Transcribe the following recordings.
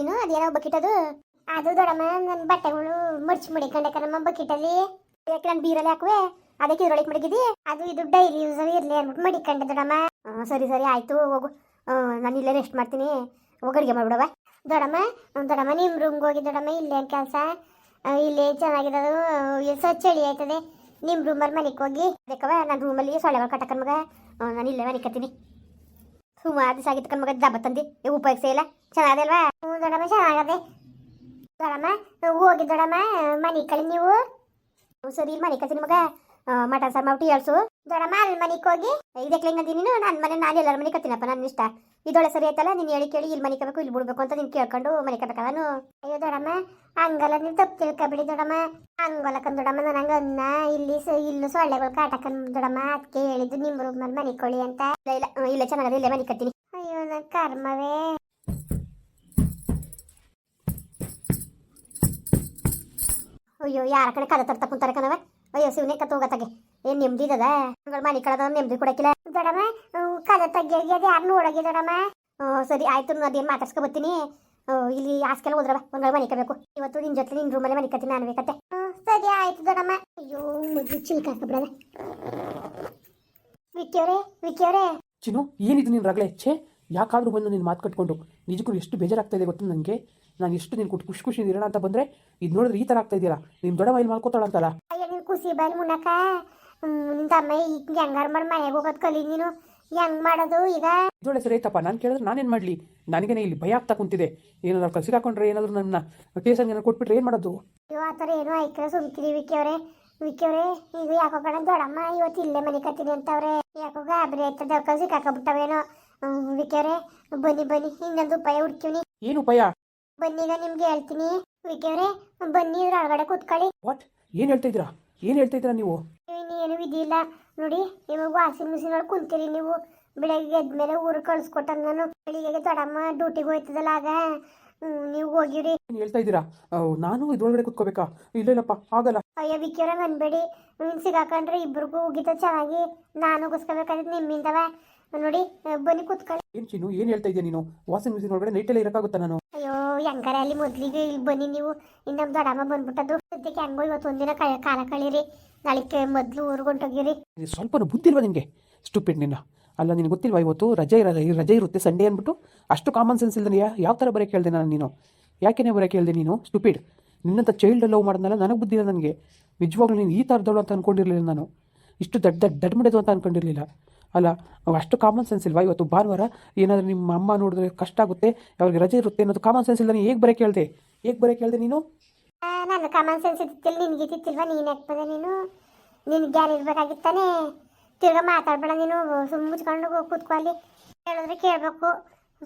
ಚಿನ್ನು ಅದೇನೋ ಬಕೆಟ್ ಅದು ಅದು ದೊಡಮ್ಮ ನನ್ನ ಬಟ್ಟೆಗಳು ಮಡ್ಚಿ ಮಡಿಕೊಂಡೆ ಕಣಮ್ಮ ಬಕೆಟಲ್ಲಿ. ಯಾಕೆ ನಾನು ಬೀರಲ್ಲಿ ಹಾಕುವೆ? ಅದಕ್ಕೆ ಇದ್ರೊಳಗೆ ಮಡಗಿದಿ? ಅದು ಇದು ಡೈಲಿ ಯೂಸ್ ಇರ್ಲಿ ಅಂದ್ಬಿಟ್ಟು ಮಡಿಕೊಂಡೆ ದೊಡಮ್ಮ. ಸರಿ ಸರಿ, ಆಯ್ತು, ಹೋಗು. ನಾನು ಇಲ್ಲೇ ರೆಸ್ಟ್ ಮಾಡ್ತೀನಿ. ಹೋಗಿ ಅಡುಗೆ ಮಾಡ್ಬಿಡವ ದೊಡಮ್ಮ ದೊಡಮ್ಮ ನಿಮ್ಮ ರೂಮ್ಗೆ ಹೋಗಿ ದೊಡ್ಡಮ್ಮ ಇಲ್ಲೇ ಕೆಲಸ? ಇಲ್ಲೇ ಚೆನ್ನಾಗಿರೋದು ಸ್ವಚ್ಛ ಚಳಿ ಆಯ್ತದೆ. ನಿಮ್ಮ ರೂಮಲ್ಲಿ ಮನೆಗೆ ಹೋಗಿ. ಬೇಕವ ನನ್ನ ರೂಮಲ್ಲಿ ಸೊಳ್ಳೆಗಳು ಕಟ್ಟಕನ್ ಮಗ. ನಾನು ಇಲ್ಲೇ ಮನೆ ಕತ್ತೀನಿ ಸುಮಾರು ದಿವಸ ಆಗಿತ್ತು ಕಣ್ ಮಗ ದಬ್ಬ ತಂದು. ಉಪಯೋಗಿಸ ಇಲ್ಲ. ಚೆನ್ನಾಗದೆ ಅಲ್ವಾ ಹ್ಞೂ ದೊಡ್ಡಮ್ಮ, ಚೆನ್ನಾಗದೆ. ದೊಡ್ಡಮ್ಮ, ಹೋಗಿ ದೊಡ್ಡಮ್ಮ. ಮನೆ ಕಳಿ ನೀವು. ಸರಿ, ಇಲ್ಲಿ ಮನೆ ಮಗ ಮಟನ್ ಸಾರ್ ಮಾಡ್ಬಿಟ್ಟು ಹೇಳ್ಸು ದೊಡ್ಡಮ್ಮ, ಅಲ್ಲಿ ಮನೆಗೆ ಹೋಗಿ. ಇದಕ್ಕೆ ಹೆಂಗಂದಿ ನೀನು. ನನ್ನ ಮನೆ, ನಾನು ಎಲ್ಲರ ಮನೆ ಕತ್ತೀನಪ್ಪ ನನ್ನ ಇಷ್ಟ. ಇದೊಳೆ ಸರಿ ಐತಲ್ಲ ನೀನು ಹೇಳಿ, ಕೇಳಿ, ಇಲ್ಲಿ ಮನೆ ಕಬೇಕು ಇಲ್ಲಿ ಬಿಡ್ಬೇಕು ಅಂತ ನೀನು ಕೇಳ್ಕೊಂಡು ಮನೆ ಕಬೇಕ ನಾನು? ಅಯ್ಯೋ ದೊಡ್ಡಮ್ಮ, ಹಂಗಲ್ಲ ನೀನು ತಪ್ಪು ತಿಳ್ಕೊಬಿಡಿ ದೊಡ್ಡಮ್ಮ. ಹಂಗಲ್ಲ ಕಣ್ ದೊಡ್ಡಮ್ಮ ನನಗೆ ಅನ್ನ, ಇಲ್ಲಿ ಇಲ್ಲೂ ಸೊಳ್ಳೆಗಳು ಕಾಟಕನ್ ದೊಡ್ಡಮ್ಮ. ಅದಕ್ಕೆ ಹೇಳಿದ್ದು ನಿಮ್ಮ ರೂಮ್ ಮನೆ ಅಂತ. ಇಲ್ಲ ಇಲ್ಲ ಚೆನ್ನಾಗದೆ ಇಲ್ಲೇ ಮನೆ ಕತ್ತೀನಿ ಅಯ್ಯೋ ನನ್ನ ಕರ್ಮವೇ. ಅಯ್ಯೋ, ಯಾರ ಕಡೆ ಕದ ತರ್ತ ಕುಂತಾರ ಕಣವ ಅಯ್ಯೋ, ಶಿವನೇ ಕತ್ ಹೋಗತ್ತಾಗೆ. ಏನ್ ನೆಮ್ಮದಿ ಇದ್ದದ ಹಂಗಳ ಮನೆ ಕಳದ ನೆಮ್ಮದಿ ಕೊಡಕಿಲ್ಲ. ದೊಡಮ್ಮ ಕದ ತೆಗಿಯೋಗಿ ಅದು ಯಾರು ನೋಡೋಗಿ ದೊಡಮ್ಮ ಸರಿ, ಆಯ್ತು ಅದೇನು ಮಾತಾಡ್ಸ್ಕೊ ಬರ್ತೀನಿ. ಇಲ್ಲಿ ಹಾಸ್ಕೆಲ್ಲ ಹೋದ್ರವ ಒಂದ್ಗಳ ಮನೆ ಕಬೇಕು ಇವತ್ತು ನಿನ್ ಜೊತೆ ನಿನ್ ರೂಮಲ್ಲಿ ಮನೆ ಕತ್ತೀನಿ ನಾನು ಬೇಕತ್ತೆ ಸರಿ, ಆಯ್ತು ದೊಡಮ್ಮ ಅಯ್ಯೋ ಮುದ್ದು ಚಿಲ್ಕ ಹಾಕಬಿಡದ ವಿಕ್ಕಿಯವ್ರೆ ವಿಕ್ಕಿಯವ್ರೆ. ಚಿನ್ನು, ಏನಿದು ನೀನು ರಗಳೆ? ಛೇ, ಯಾಕಾದರೂ ಬಂದು ನಿನ್ ಮಾತು ಕಟ್ಕೊಂಡು? ನಿಜಕ್ಕೂ ಎಷ್ಟು ಬೇಜಾರಾಗ್ತಾ ಇದೆ ಗೊತ್ತು ನನಗೆ ನಾನು ಎಷ್ಟು ನೀನು ಕೊಟ್ಟು ಖುಷಿ ಖುಷಿ ಇರೋಣ ಅಂತ ಬಂದರೆ ಇದು ನೋಡಿದ್ರೆ ಈ ಥರ ಆಗ್ತಾ ಇದೆಯಲ್ಲ ನಿಮ್ಮ ದೊಡ್ಡ ಮೈಲಿ ಮಾಡ್ಕೋತಾಳಂತಲ್ಲ ಅಯ್ಯೋ ನೀನು ಖುಷಿ ಬೈಲ್ ಮುನ್ನಕ ನಿನ್ನ ತಮ್ಮ ಈಗ ಹೆಂಗಾರ ಮಾಡಿ ಮನೆಗೆ ಹೋಗೋದು ಕಲಿ ನೀನು? ಹೆಂಗ್ ಮಾಡೋದು ಈಗ? ಇದೊಳ್ಳೆ ಸರಿ ಆಯ್ತಪ್ಪ ನಾನು ಕೇಳಿದ್ರೆ ನಾನೇನು ಮಾಡಲಿ? ನನಗೇನೆ ಇಲ್ಲಿ ಭಯ ಆಗ್ತಾ ಕುಂತಿದೆ. ಏನಾದ್ರು ಕಲಸಿ ಹಾಕೊಂಡ್ರೆ ಏನಾದ್ರು ನನ್ನ ಟೇಸನ್ ಏನಾದ್ರು ಕೊಟ್ಬಿಟ್ರೆ ಏನು ಮಾಡೋದು? ಅಯ್ಯೋ ಆ ಥರ ಏನೋ ಐಕ್ರೆ ಸುಮ್ಕಿರಿ ವಿಕ್ಕಿಯವ್ರೆ ವಿಕ್ಕಿಯವ್ರೆ ಈಗ ಯಾಕೋ ಕಣ ದೊಡ್ಡಮ್ಮ ಇವತ್ತು ಇಲ್ಲೇ ಮನೆ ಕತ್ತೀನಿ ಅಂತವ್ರೆ. ಯಾಕೋ ಗಾಬರಿ ಆಯ್ತದ ಕಲ್ಸಿ ಹಾಕಬಿಟ್ಟವೇನೋ ವಿಕ್ಕಿಯವ್ರೆ ಬನ್ನಿ ಬನ್ನಿ ಇನ್ನೊಂದು ಉಪಾಯ ಹುಡ್ಕಿವ್ನಿ ಏನು ಉಪಾಯ? ಬನ್ನಿ ಈಗ ನಿಮ್ಗೆ ಹೇಳ್ತೀನಿ. ವಿಕ್ಕಿಯವ್ರೆ ಬನ್ನಿ ಇದ್ರ ಒಳಗಡೆ ಕೂತ್ಕೊಳ್ಳಿ. ವಾಟ್ ಏನು ಹೇಳ್ತಾ ಇದ್ದೀರಾ ಏನು ಹೇಳ್ತಾ ಇದ್ದೀರಾ ನೀವು ಏನು ವಿಧಿ ಇಲ್ಲ. ನೋಡಿ ಇವಾಗ ವಾಷಿಂಗ್ ಮಿಷಿನ್ ಒಳಗೆ ಕುಂತೀರಿ ನೀವು. ಬೆಳಗ್ಗೆ ಎದ್ಮೇಲೆ ಊರು ಕಳ್ಸ್ಕೊಟ್ಟ ನಾನು. ಬೆಳಿಗ್ಗೆ ತಡಮ್ಮ ಡ್ಯೂಟಿಗೆ ಹೋಯ್ತದಲ್ಲ ಆಗ. ನೀವು ಹೋಗಿರಿ ಏನು ಹೇಳ್ತಾ ಇದ್ದೀರಾ? ಅವ್, ನಾನು ಇದ್ರೊಳಗಡೆ ಕುತ್ಕೋಬೇಕಾ? ಇಲ್ಲ ಇಲ್ಲಪ್ಪ ಆಗಲ್ಲ. ಅಯ್ಯೋ ವಿಕ್ಕಿಯವ್ರಂಗೆ ಅನ್ಬೇಡಿ ನೀನು ಸಿಗಾಕೊಂಡ್ರೆ ಇಬ್ರಿಗೂ ಉಗಿತ ಚೆನ್ನಾಗಿ ನಾನು ಉಗಿಸ್ಕೋಬೇಕಾದ್ರೆ ನಿಮ್ಮಿಂದವ. ನೋಡಿ ಬನ್ನಿ ಕೂತ್ಕೊಳ್ಳಿ. ಏನು ಚಿನ್ನು ಏನು ಹೇಳ್ತಾ ಇದೀಯ ನೀನು? ವಾಷಿಂಗ್ ಮಿಷಿನ್ ಒಳಗಡೆ ನೈಟಲ್ಲೇ ಇರೋಕ್ಕಾಗುತ್ತಾ ನಾನು? ಅಯ್ಯೋ ಹೆಂಗಾರ ಅಲ್ಲಿ ಮೊದ್ಲಿಗೆ ಇಲ್ಲಿ ಬನ್ನಿ ನೀವು. ಇನ್ನು ದೊಡ್ಡಮ್ಮ ಬಂದ್ಬಿಟ್ಟದ್ದು. ಸದ್ಯಕ್ಕೆ ಹೆಂಗೋ ಇವತ್ತು ಒಂದಿನ ಕಾಲ ಕಳೀರಿ. ನಾಳೆ ಮೊದಲು ಊರಿಗೆ ಹೋಗಿರಿ. ಸ್ವಲ್ಪ ಬುದ್ಧಿಲ್ವ ನಿನಗೆ? ಸ್ಟುಪಿಡ್ ನಿನ್ನ. ಅಲ್ಲ ನಿನಗೆ ಗೊತ್ತಿಲ್ವಾ ಇವತ್ತು? ರಜೆ ಇರ ರಜೆ ಇರುತ್ತೆ ಸಂಡೇ ಅಂದ್ಬಿಟ್ಟು. ಅಷ್ಟು ಕಾಮನ್ ಸೆನ್ಸ್ ಇಲ್ದೇ ಯಾ ಯಾವ ಥರ ಬರೋಕ್ಕೆ ಕೇಳಿದೆ ನಾನು ನೀನು? ಯಾಕೆನೇ ಬರೋಕೆ ಹೇಳ್ದೆ ನೀನು? ಸ್ಟುಪಿಡ್ ನಿನ್ನಂತ ಚೈಲ್ಡ್ ಲವ್ ಮಾಡಿದ್ನಲ್ಲ ನನಗೆ ಬುದ್ಧಿ ಇಲ್ಲ ನನಗೆ. ನಿಜವಾಗ್ಲೂ ನೀನು ಈ ಥರದವಳು ಅಂತ ಅಂದ್ಕೊಂಡಿರಲಿಲ್ಲ ನಾನು. ಇಷ್ಟು ದಡ್ಡ ದಡ್ಡ ಅಂತ ಅಂದ್ಕೊಂಡಿರಲಿಲ್ಲ ಅಲ್ಲ ಅಷ್ಟು ಕಾಮನ್ ಸೆನ್ಸ್ ಇಲ್ವಾ? ಇವತ್ತು ಭಾನುವಾರ ಏನಾದರೂ ನಿಮ್ಮ ಅಮ್ಮ ನೋಡಿದ್ರೆ ಕಷ್ಟ ಆಗುತ್ತೆ, ಅವ್ರಿಗೆ ರಜೆ ಇರುತ್ತೆ ಅನ್ನೋದು ಕಾಮನ್ ಸೆನ್ಸ್ ಇಲ್ಲ ಹೇಗೆ ಬರೋಕೆ ಹೇಳ್ದೆ ಹೇಗೆ ಬರೋಕೆ ಹೇಳ್ದೆ ನೀನು? ನಾನು ಕಾಮನ್ ಸೆನ್ಸ್ ಇದ್ದಿಲ್ಲ ನಿನಗೆ ಇದ್ದಿತ್ತಿಲ್ವಾ ನೀನು ಯಾಕೆ ಬಂದೆ ನೀನು? ನೀನು ಯಾರು ಇರಬೇಕಾಗಿತ್ತಾನೆ ತಿರ್ಗಾ ಮಾತಾಡಬೇಡ ನೀನು ಸುಮ್ಮ ಮುಚ್ಕೊಂಡು ಕೂತ್ಕೊ ಅಲ್ಲಿ. ಹೇಳಿದ್ರೆ ಕೇಳಬೇಕು.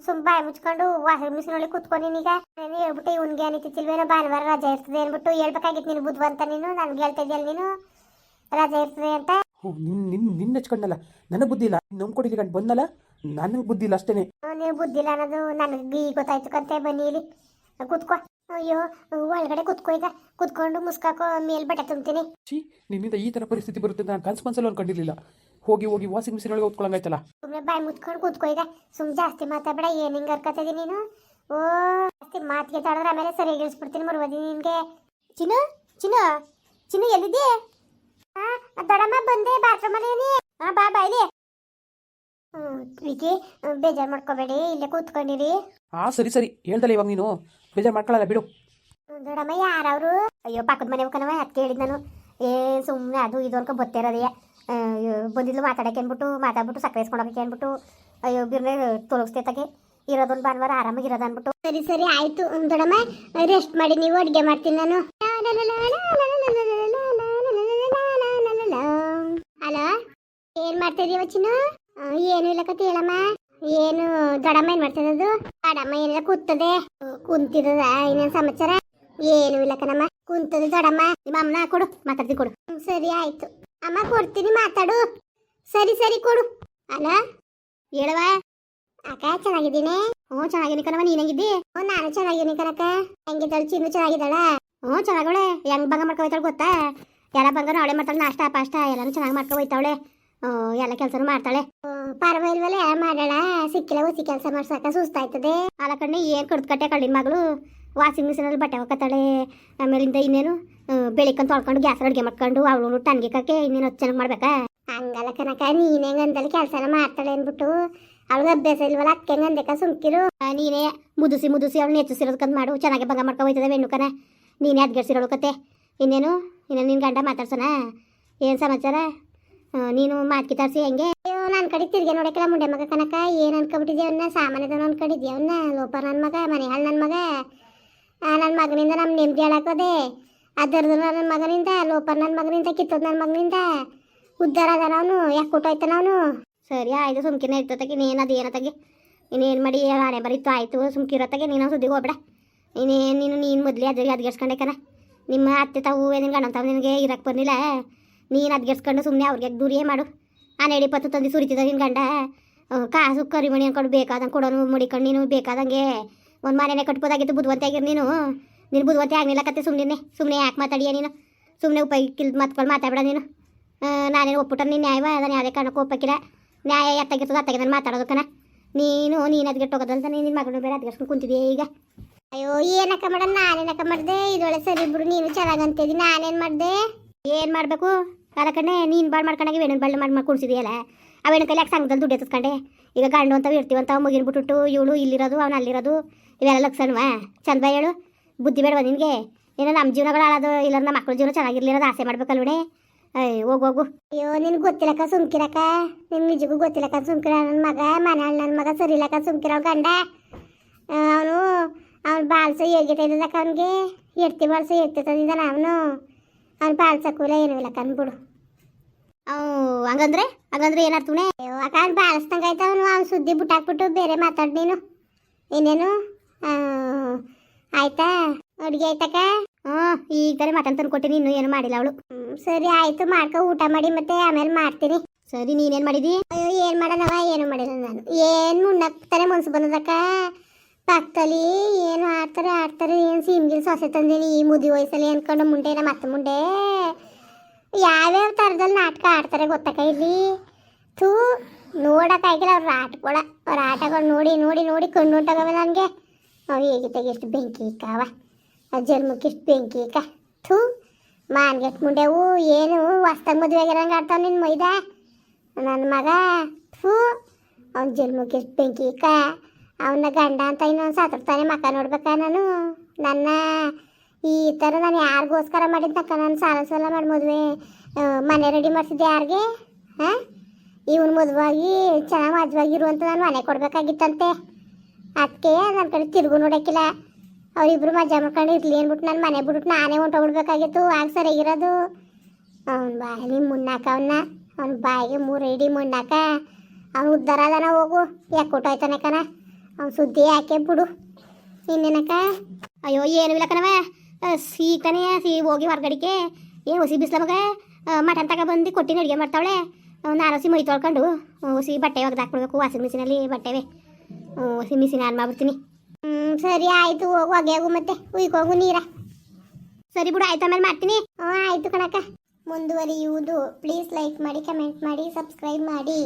ಸುಮ್ಮ ಬಾಯಿ ಮುಚ್ಕೊಂಡು ವಾಹನ ಮಿಸ್ ನೋಡಿ ಕೂತ್ಕೊ ನೀನೀಗ ನಾನು ಹೇಳ್ಬಿಟ್ಟು ಇವ್ನಿಗೆ ಏನಿತ್ತಿಲ್ವೇನೋ ಭಾನುವಾರ ರಜೆ ಇರ್ತದೆ ಅಂದ್ಬಿಟ್ಟು ಹೇಳ್ಬೇಕಾಗಿತ್ತು ನೀನು ಬುದ್ಧವಂತ ನೀನು. ನನಗೆ ಹೇಳ್ತಾ ಇದೆಯಲ್ಲ ನೀನು. ರಜೆ ಇರ್ತದೆ ಅಂತ. ಹ್ಞೂ ನಿನ್ನ ನಿನ್ನ ನಿನ್ನ ಹಚ್ಕೊಂಡಲ್ಲ ನನಗೆ ಬುದ್ಧಿ ಇಲ್ಲ. ನಂಬ್ಕೊಡಿಲಿ ಕಂಡ್ ಬಂದಲ್ಲ? ನನಗೆ ಬುದ್ಧಿ ಇಲ್ಲ ಅಷ್ಟೇನೆ. ನೀವು ಬುದ್ಧಿಲ್ಲ ಅನ್ನೋದು ನನಗೆ ಈಗ ಗೊತ್ತಾಯ್ತು ಕಂತೆ ಬನ್ನಿ ಇಲ್ಲಿ. ಕುತ್ಕೋ. ಅಯ್ಯೋ ಒಳಗಡೆ ಕುತ್ಕೋ ಈಗ. ಕುತ್ಕೊಂಡು ಮುಸ್ಕಾಕೋ ಮೇಲ್ ಬಟ್ಟೆ ತುಂಬ್ತೀನಿ. ಛೀ ನಿನ್ನಿಂದ ಈ ತರ ಪರಿಸ್ಥಿತಿ ಬರುತ್ತೆ ನಾನು ಕನ್ಸು ಮನ್ಸಲ್ಲೂ ಅನ್ಕೊಂಡಿರಲಿಲ್ಲ. ಹೋಗಿ ಹೋಗಿ ವಾಷಿಂಗ್ ಮಿಷಿನ್ ಒಳಗೆ ಓದ್ಕೊಳಂಗಾಯ್ತಲ್ಲ ಸುಮ್ಮನೆ ಬಾಯಿ ಮುತ್ಕೊಂಡು ಕೂತ್ಕೋ ಈಗ. ಸುಮ್ ಜಾಸ್ತಿ ಮಾತಾಡಬೇಡ ಏನು ಹಿಂಗೆ ಹರ್ಕತ್ತಿದಿ ನೀನು? ಓ ಜಾಸ್ತಿ ಮಾತಿಗೆ ತಾಡಿದ್ರೆ ಆಮೇಲೆ ಸರಿಯಾಗಿ ಇಳಿಸ್ಬಿಡ್ತೀನಿ ಮರುವದಿ ನಿನಗೆ. ಚಿನ್ನು ಚಿನ್ನು ಚಿನ್ನು ಎಲ್ಲಿದ್ದೆ? ಹಾಂ ದೊಡ್ಡಮ್ಮ ಬಂದೆ ಬಾತ್ರೂಮಲ್ಲಿ ಬಾ ಬಾ ಇಲ್ಲಿ. ಹ್ಞೂ ವಿಕಿ ಬೇಜಾರು ಮಾಡ್ಕೋಬೇಡಿ ಇಲ್ಲೇ ಕೂತ್ಕೊಂಡಿರಿ. ಹಾ ಸರಿ ಸರಿ ಹೇಳ್ದಲ್ಲ ಇವಾಗ ನೀನು. ಬೇಜಾರು ಮಾಡ್ಕೊಳ್ಳಲ್ಲ ಬಿಡು. ಹ್ಮ್, ದೊಡ್ಡಮ್ಮ ಯಾರವರು? ಅಯ್ಯೋ ಪಕ್ಕದ ಮನೆ ಹೋಗ್ಕನವ ಅದಕ್ಕೆ ಹೇಳಿದ್ ನಾನು. ಏ ಸುಮ್ಮನೆ ಅದು ಇದು ಅನ್ಕೊ ಬರ್ತಿರೋದಯ್ಯ ಬಂದಿದ್ಲು ಮಾತಾಡಕ್ಕೆ ಅಂದ್ಬಿಟ್ಟು ಮಾತಾಡ್ಬಿಟ್ಟು ಸಕ್ಕರೆ ಇಸ್ಕೊಂಡೋಗಕ್ಕೆ ಅಂದ್ಬಿಟ್ಟು. ಅಯ್ಯೋ ಬಿರ್ನೆ ತೊಲಗಿಸ್ತೇತಾಗೆ ಇರೋದೊಂದು ಭಾನುವಾರ ಆರಾಮಾಗಿರೋದು ಅಂದ್ಬಿಟ್ಟು. ಸರಿ ಸರಿ ಆಯ್ತು. ಹ್ಮ್, ದೊಡ್ಡಮ್ಮ ರೆಸ್ಟ್ ಮಾಡಿ ನೀವು ಅಡುಗೆ ಮಾಡ್ತೀನಿ ನಾನು ಹಲೋ ಏನ್ ಮಾಡ್ತಾ ಏನು ಇಲ್ಲ ಕತೆ ಹೇಳಮ್ಮ. ಏನು, ದೊಡಮ್ಮ ಏನ್ ಮಾಡ್ತದ ಅದು? ದೊಡಮ್ಮ ಏನಿಲ್ಲ, ಕೂತದೆ. ಕುಂತಿರದ ಇನ್ನೇನ್ ಸಮಾಚಾರ? ಏನು ಇಲ್ಲ ಕಣಮ್ಮ. ಕುಂತದ ದೊಡಮ್ಮ. ನಿಮ್ಮ ಅಮ್ಮನ ಕೊಡು ಮಾತಾಡ್ತಿ ಕೊಡು. ಸರಿ, ಆಯ್ತು. ಅಮ್ಮ, ಕೊಡ್ತೀನಿ, ಮಾತಾಡು. ಸರಿ ಸರಿ, ಕೊಡು. ಅಲ್ಲ, ಹೇಳವ? ಅಕ್ಕ, ಚೆನ್ನಾಗಿದ್ದೀನಿ. ಹ್ಞೂ ಚೆನ್ನಾಗಿನಿ ಕಣವ ನೀನ್ ಹೆಂಗಿದ್ದಿ? ಹ್ಞೂ, ನಾನು ಚೆನ್ನಾಗಿದ್ದೀನಿ ಕಣಕ್ಕ. ಹೆಂಗಿದ್ದಾಳು ಚಿನ್ನು ಚೆನ್ನಾಗಿದ್ದಾಳ? ಹ್ಞೂ ಚೆನ್ನಾಗವಳೆ ಹೆಂಗ್ ಬಂಗ ಮಾಡ್ಕೊ ಹೋಯ್ತಾಳೆ ಗೊತ್ತಾ? ಎಲ್ಲ ಬಂಗಾರ ಅವಳೆ ಮಾಡ್ತಾಳೆ, ನಾಷ್ಟ, ಪಾಷ್ಟ, ಎಲ್ಲಾನು ಚೆನ್ನಾಗಿ ಮಾಡ್ಕೊ ಹೋಯ್ತಾವಳೆ ಎಲ್ಲ ಕೆಲಸ ಮಾಡ್ತಾಳೆ. ಪರವಾಗಿಲ್ವಲ್ಲ ಮಾಡೋಣ ಸಿಕ್ಕಿಲ್ಲ ಹೊಸಿ ಕೆಲಸ ಮಾಡ್ಸಕ್ಕ ಸುಸ್ತಾಯ್ತದೆ. ಅಲ್ಲ ಕಣ್ಣೆ, ಏನು ಕಟ್ಟೆ ಕಣ್ಣಿನ ಮಗಳು? ವಾಷಿಂಗ್ ಮಿಷಿನಲ್ಲಿ ಬಟ್ಟೆ ಹೋಗತ್ತಾಳೆ ಆಮೇಲಿಂದ ಇನ್ನೇನು ಬೆಳಿಕಂತ ತೊಳ್ಕೊಂಡು ಗ್ಯಾಸ್ ಅಡುಗೆ ಮಾಡ್ಕೊಂಡು ಅವಳು ಟನ್ಗೆ ಕಕ್ಕೆ ಇನ್ನೇನು ಚೆನ್ನಾಗಿ ಮಾಡ್ಬೇಕಾ? ಹಂಗಲ್ಲ ಕನಕ ನೀನೇ ಅಂದಲ್ಲಿ ಕೆಲಸನ ಮಾಡ್ತಾಳೆ ಅಂದ್ಬಿಟ್ಟು. ಅವಳಿಗೆ ಅಭ್ಯಾಸ ಇಲ್ವಲ್ಲ ಅಕ್ಕೆ ಗಂದಕ ಸುಮ್ಕಿರು. ನೀನೇ ಮುದುಸಿ ಮುದುಸಿ ಅವಳು ನೆಚ್ಚಿಸಿರೋದಕ್ಕಂತ ಮಾಡು. ಚೆನ್ನಾಗಿ ಭಂಗ ಮಾಡ್ಕೊ ಹೋಯ್ತದೆ ಬೆಣ್ಣುಕನ ನೀನೇ ಅದ್ಗೆಡ್ಸಿರೋಳು ಕತೆ. ಇನ್ನೇನು ಇನ್ನೇನು ನಿನ್ನ ಗಂಡ ಮಾತಾಡ್ಸೋಣ ಏನು ಸಮಾಚಾರ? ನೀನು ಮಾತ್ಕಿ ತರಿಸಿ ಹೆಂಗೆ? ಅಯ್ಯೋ ನನ್ನ ಕಡೆ ತಿರ್ಗೆ ನೋಡಕ್ಕಿಲ್ಲ ಮುಂಡೆ ಮಗ ಕನಕ, ಏನು ಅನ್ಕೊಬಿಟ್ಟಿದ್ಯ ಅವನ್ನ ಸಾಮಾನ್ಯದ ಅವನ್ನ ಲೋಪ ನನ್ನ ಮಗ ಮನೆ ಹಾಳು ನನ್ನ ಮಗ ನನ್ನ ಮಗನಿಂದ ನಮ್ಮ ನೆಮ್ಮದಿ ಹೇಳಾಕೋದೆ ಅದರದು ನನ್ನ ಮಗನಿಂದ ಲೋಪ ನನ್ನ ಮಗನಿಂದ, ಕಿತ್ತದ್ ನನ್ನ ಮಗನಿಂದ. ಉದ್ದಾರ ಅದ ಅವನು, ಯಾಕೆ ಕೊಟ್ಟೋಯ್ತಾನ ಅವನು? ಸರಿ, ಆಯ್ತು, ಸುಮ್ಕಿನ ಇರ್ತತಗೆ ನೀನು ಅದು ಏನತ್ತಾಗೆ ಇನ್ನೇನು ಮಾಡಿ ಹಣೆ ಬರೀತು ಆಯಿತು ಸುಮ್ಕಿರತ್ತಾಗೆ ನೀನು ಸುದ್ದಿಗೆ ಹೋಗ್ಬೇಡ. ಇನ್ನೇನು ನೀನು ನೀನು ಮೊದಲೇ ಅದ್ರಿಗೆ ಅದ್ಗೆಡ್ಸ್ಕೊಂಡೆ ಕಣ. ನಿಮ್ಮ ಅತ್ತೆ ತಾವು ನಿನ್ನ ಗಂಡ ನಿನಗೆ ಇರಕ್ಕೆ ಬರ್ಲಿಲ್ಲ. ನೀನು ಅದ್ಗೆಡ್ಸ್ಕೊಂಡು ಸುಮ್ಮನೆ ಅವ್ರಿಗೆ ದೂರಿಯೇ ಮಾಡು. ಆ ನೆಡಿ ಪತ್ತು ತಂದು ಸುರಿತಿದ್ದ ನಿನ್ನ ಗಂಡ. ಕಾಸು ಕರಿಮಣಿ ಅನ್ಕೊಂಡು ಬೇಕಾದಂಗೆ ಕೊಡೋನು ಮುಡಿಕೊಂಡು ನೀನು ಬೇಕಾದಂಗೆ ಒಂದು ಮನೆನೇ ಕಟ್ಬೋದಾಗಿತ್ತು, ಬುದ್ಧಿವಂತೆ ಆಗಿರು ನೀನು. ನೀನು ಬುದ್ಧಿವಂತೆ ಆಗಲಿಲ್ಲ ಕತೆ ಸುಮ್ಮನೆ ಸುಮ್ಮನೆ ಯಾಕೆ ಮಾತಾಡಿಯ ನೀನು? ಸುಮ್ಮನೆ ಉಪಯೋಗಿಲ್ ಮಾತ್ಕೊಂಡು ಮಾತಾಡಬೇಡ ನೀನು. ನಾನೇನು ಒಪ್ಪುಟ ನೀನು ನ್ಯಾಯವ? ಅದನ್ನು ಯಾವುದೇ ಕಾರಣಕ್ಕೆ ಒಪ್ಪಕ್ಕಿಲ್ಲ ನ್ಯಾಯ ಎತ್ತಾಗಿರ್ತದೆ, ಅತ್ತಾಗೆ ನಾನು ಮಾತಾಡೋದು ಕಣ. ನೀನು ನೀನು ಅದ್ಗೆಟ್ಟೋಗೋದಂತ ನೀನು ನಿನ್ನ ಮಗಳು ಬೇರೆ ಅದ್ಗೆಸ್ಕೊಂಡು ಕುಂತಿದೀಯ ಈಗ? ಅಯ್ಯೋ ಏನಕ್ಕ ಮಾಡ ನಾನೇನಕ್ಕ ಮಾಡಿದೆ? ಇದೊಳೆ ಸರಿ ಬಿಡು, ನೀನು ಚೆನ್ನಾಗಂತಿದ್ದೀನಿ ನಾನೇನು ಮಾಡಿದೆ? ಏನು ಮಾಡಬೇಕು? ಕಾಲ ಕಣ್ಣೆ, ನೀನು ಬಾಳ್ ಮಾಡ್ಕೊಂಡಾಗ ವೇಣನ್ ಬಾಳ್ ಮಾಡಿ ಮಾಡಿ ಆ ಅವೇನ ಕೈಲಿ ಯಾಕೆ ಸಂಘದಲ್ಲಿ ದುಡ್ಡು ಎತ್ತಿಸ್ಕೊಂಡೆ ಈಗ ಗಂಡು ಅಂತ ಇರ್ತೀವಂತ ಮುಗಿನ ಬಿಟ್ಟು ಇವಳು ಇಲ್ಲಿರೋದು, ಅವ್ನು ಅಲ್ಲಿರೋದು, ಇವೆಲ್ಲ ಲಕ್ಷಣವಾ? ಚಂದ ಹೇಳು. ಬುದ್ಧಿ ಬೇಡವಾ ನಿನಗೆ? ಏನೋ ನಮ್ಮ ಜೀವನಗಳು ಹಾಳೋದು, ಇಲ್ಲ ನಮ್ಮ ಮಕ್ಕಳ ಜೀವನ ಚೆನ್ನಾಗಿರ್ಲಿರೋದು ಆಸೆ ಮಾಡ್ಬೇಕಲ್ವಣೆ? ಅಯ್ಯ ಹೋಗು ಹೋಗು. ಅಯ್ಯೋ, ನಿನ್ಗೆ ಗೊತ್ತಿಲ್ಲಕ್ಕ ಸುಮ್ಕಿರಕ್ಕ? ನಿನ್ ನಿಜಕ್ಕೂ ಗೊತ್ತಿಲ್ಲಕ್ಕ ಸುಮ್ಕಿರ ನನ್ನ ಮಗ ಮನೆ ನನ್ನ ಮಗ ಸರಿ ಇಲ್ಲಕ್ಕ ಸುಮ್ಕಿರೋ ಗಂಡ? ಅವನು, ಅವ್ನು ಬಾಳ್ಸೋ ಹೇಗಿರ್ತೈತದಕ್ಕ ಅವನಿಗೆ? ಎಡ್ತಿ ಬಾಳ್ಸೋ ಯೋಗ್ಯತೆ ತಂದಿದ್ದಾನ ಅವನು ಬಾಳ್ಸಕ್ಕೂಲ ಏನೂ ಇಲ್ಲ ಕಂದ್ಬಿಡು ಅವು ಹಂಗಂದ್ರೆ? ಹಂಗಂದ್ರೆ ತುಣೆ? ಅಕ್ಕ ಅವ್ನು ಬಾಳಿಸ್ದಂಗೆ ಆಯ್ತು ಅವನು ಅವ್ನು ಸುದ್ದಿ ಬಿಟ್ಟಾಕ್ಬಿಟ್ಟು ಬೇರೆ ಮಾತಾಡ್ ನೀನು. ಇನ್ನೇನು? ಆಯ್ತಾ? ಅಡುಗೆ ಆಯ್ತಕ್ಕ ಹ್ಞೂ ಈಗ ತಾನೇ ಮಟನ್ ತಂದು ಕೊಟ್ಟಿನಿ ಇನ್ನೂ ಏನು ಮಾಡಿಲ್ಲ ಅವಳು. ಸರಿ ಆಯಿತು ಮಾಡ್ಕೊ ಊಟ ಮಾಡಿ ಮತ್ತೆ ಆಮೇಲೆ ಮಾಡ್ತೀನಿ. ಸರಿ ನೀನೇನು ಮಾಡಿದಿ? ಅಯ್ಯೋ ಏನು ಮಾಡೋಣವ ಏನು ಮಾಡಿಲ್ಲ ನಾನು. ಏನು ಮುನ್ನಕ್ತಾನೆ ಮನ್ಸು ಬಂದದಕ್ಕ? ಪಕ್ಕದಲ್ಲಿ ಏನು ಆಡ್ತಾರೆ ಆಡ್ತಾರೆ ಏನು ಸಿಮ್ಗಿಲ್ ಸೊಸೆ ತಂದೀನಿ ಈ ಮುದಿ ವಯಸ್ಸಲ್ಲಿ ಅನ್ಕೊಂಡು ಮುಂಡೆ ನಮ್ಮ ಮತ್ತೆ ಮುಂಡೆ. ಯಾವ್ಯಾವ ಥರದಲ್ಲಿ ನಾಟಕ ಆಡ್ತಾರೆ ಗೊತ್ತಕ್ಕ ಇಲ್ಲಿ ಥೂ ನೋಡೋಕ್ಕಾಗಿಲ್ಲ ಅವ್ರ ಆಟಗಳ ಅವ್ರ ಆಟಗಳು ನೋಡಿ ನೋಡಿ ನೋಡಿ, ಕಣ್ಣು ಉಂಟಾಗವೆ ನನಗೆ. ಅವು ಹೇಗಿದ್ದಾಗ ಎಷ್ಟು ಬೆಂಕಿ ಇಕ್ಕಾವ? ಜನ್ಮಕ್ಕೆ ಎಷ್ಟು ಬೆಂಕಿ ಇಕ್ಕ? ಥೂ, ಮಾನ್ಗೆಟ್ ಮುಂಡೆವು ಏನು, ಹೊಸ್ದಾಗಿ ಮದುವೆ ಆಗಿರಂಗೆ ಆಡ್ತಾವ ನಿನ್ನ ಮೈದ? ನನ್ನ ಮಗ, ಥೂ, ಅವ್ನ ಜನ್ಮಕ್ಕೆ ಎಷ್ಟು ಬೆಂಕಿ ಇಕ್ಕ? ಅವನ ಗಂಡ ಅಂತ ಇನ್ನೊಂದು ಸಾತಿರ್ತಾನೆ ಮಕ್ಕ ನೋಡ್ಬೇಕ ನಾನು. ನನ್ನ ಈ ಥರ ನಾನು ಯಾರಿಗೋಸ್ಕರ ಮಾಡಿದ್ದಕ್ಕ ನಾನು ಸಾಲ ಸಾಲ ಮಾಡಿ ಮದುವೆ ಮನೆ ರೆಡಿ ಮಾಡಿಸಿದ್ದೆ ಯಾರಿಗೆ? ಹಾಂ ಇವನು ಮದುವಾಗಿ ಚೆನ್ನಾಗಿ ಮದುವಾಗಿರು ಅಂತ ನಾನು ಮನೆ ಕೊಡಬೇಕಾಗಿತ್ತಂತೆ. ಅದಕ್ಕೆ ನನ್ನ ಕಡೆ ತಿರುಗು ನೋಡೋಕ್ಕಿಲ್ಲ ಅವರಿಬ್ರು ಮಜಾ ಮಾಡ್ಕೊಂಡು ಇರ್ಲಿ ಅಂದ್ಬಿಟ್ಟು ನಾನು ಮನೆ ಬಿಟ್ಬಿಟ್ಟು ನಾನೇ ಹೊಂಟೋಗ್ಬಿಡ್ಬೇಕಾಗಿತ್ತು ಆಗ ಸರಿಯಾಗಿರೋದು ಅವ್ನ ಬಾಯಲ್ಲಿ ಮುನ್ನಾಕ ಅವನ್ನ ಅವ್ನ ಬಾಯಿಗೆ ಮೂರು ಇಡಿ ಮುನ್ನಾಕ ಅವ್ನು ಉದ್ದಾರ ಅದನ ಹೋಗು. ಯಾಕೆ ಕೊಟ್ಟೋಯ್ತಾನೆ ಕಣ? ಸುದ್ದಿ ಯಾಕೆ ಬಿಡು. ಇನ್ನೇನಕ್ಕ? ಅಯ್ಯೋ, ಏನು ಇಲ್ಲ ಕಣವ ಸಿಹಿ ತಾನೇ ಸಿ, ಹೋಗಿ ಹೊರಗಡಿಕೆ ಏ, ಹೊಸಿ ಬಿಸ್ಲ ಮಗ. ಮಟನ್ ತಗೊಬಂದು ಕೊಟ್ಟಿನ ಅಡುಗೆ ಮಾಡ್ತಾವಳೆ. ನಾನು ಹೊಸಿ ಮೈ ತೊಳ್ಕೊಂಡು. ಹೊಸಿ ಬಟ್ಟೆ ಒಗ್ದು ಹಾಕ್ಬಿಡ್ಬೇಕು. ವಾಷಿಂಗ್ ಮಿಷಿನಲ್ಲಿ ಬಟ್ಟೆವೆ. ಹೊಸಿ ಮಿಷಿನ್ ಆನ್ ಮಾಡ್ಬಿಡ್ತೀನಿ. ಹ್ಞೂ ಸರಿ ಆಯಿತು. ಹೋಗು ಮತ್ತೆ. ಉಯ್ಕೋಗು ನೀರ. ಸರಿ ಬಿಡು, ಆಯ್ತು. ಆಮೇಲೆ ಮಾಡ್ತೀನಿ. ಹ್ಞೂ ಆಯಿತು ಕಣಕ್ಕ. ಮುಂದುವರಿಯುವುದು. ಪ್ಲೀಸ್ ಲೈಕ್ ಮಾಡಿ, ಕಮೆಂಟ್ ಮಾಡಿ, ಸಬ್ಸ್ಕ್ರೈಬ್ ಮಾಡಿ.